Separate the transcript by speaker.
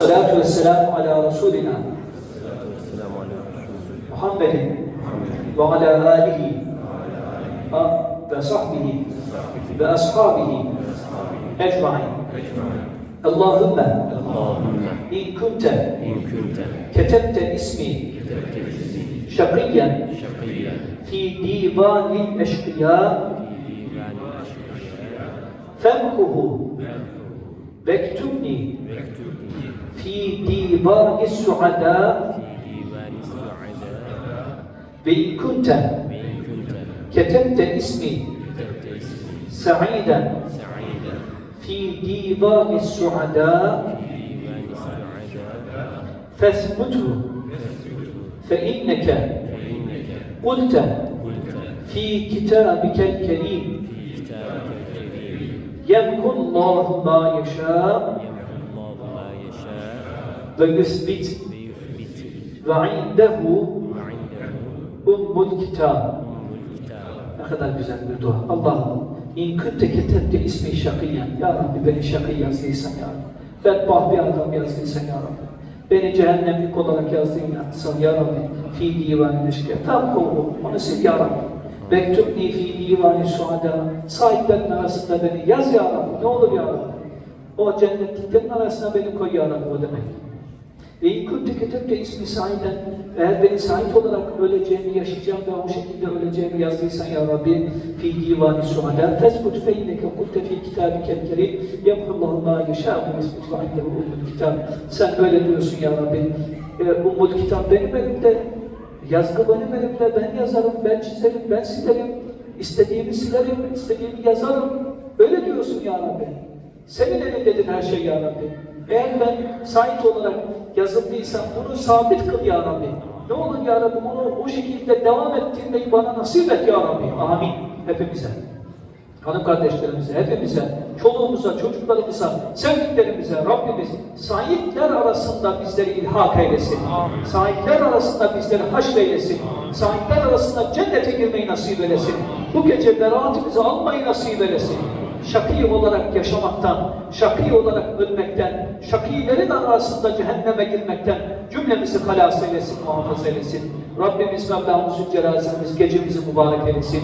Speaker 1: Salatu ve selamu ala Resulina Muhammedin ve ala alihi ve sahbihi ve ashabihi ecmain Allahümme in kunte ketebte ismi
Speaker 2: şakiyyen
Speaker 1: fi divanil eşkıya femkuhu vektubni
Speaker 2: كبار السعداء. بإن كنت كتبت اسمي سعيدا في ديوان السعداء.
Speaker 1: فاثبته. فإنك قلت في كتابك الكريم. يمحو الله ما يشاء. ve
Speaker 2: müsbit
Speaker 1: ve indehu
Speaker 2: ummul kitab
Speaker 1: ne kadar güzel bir dua. Allah'ım in kunte ketebte ismi şakiyen ya Rabbi beni şakî yazdıysan ya Rabbi. Bedbah bir adam yazdıysan ya Rabbi. Beni cehennemlik olarak yazdıysan ya Rabbi. Fi divan ilişkiye tam kovu onu sil ya Rabbi. Mektubni fi divani şuhada sahiplerin arasında beni yaz ya Rabbi. Ne olur ya Rabbi. O cennetliklerin arasına beni koy ya Rabbi o demek. Ve in kunte ketebte ismi sahiden eğer beni sahip olarak öleceğimi yaşayacağım ve o şekilde öleceğimi yazdıysan ya Rabbi fi divani suada fesbut fe inneke kulte fi kitabikel kerim yemhullahu ma yeşâ ve mesbut ve indehu umul kitab. Sen öyle diyorsun ya Rabbi. E, umul kitap benim elimde yazgı benim elimde ben yazarım ben çizerim ben silerim istediğimi silerim istediğimi yazarım. Öyle diyorsun ya Rabbi senin elindedir her şey ya Rabbi. Eğer ben sahip olarak yazıldıysam bunu sabit kıl ya Rabbi. Ne olur ya Rabbi bunu o şekilde devam ettirmeyi bana nasip et ya Rabbi. Amin. Hepimize. Hanım kardeşlerimize, hepimize, çoluğumuza, çocuklarımıza, sevdiklerimize Rabbimiz sahipler arasında bizleri ilhak eylesin. Sahipler arasında bizleri haşreylesin. Sahipler arasında cennete girmeyi nasip eylesin. Bu gece beraatimizi almayı nasip eylesin şakî olarak yaşamaktan, şakî olarak ölmekten, şakîlerin arasında cehenneme girmekten cümlemizi halas eylesin, muhafaza eylesin. Rabbimiz Mevlamız Zülcelal'imiz gecemizi mübarek eylesin.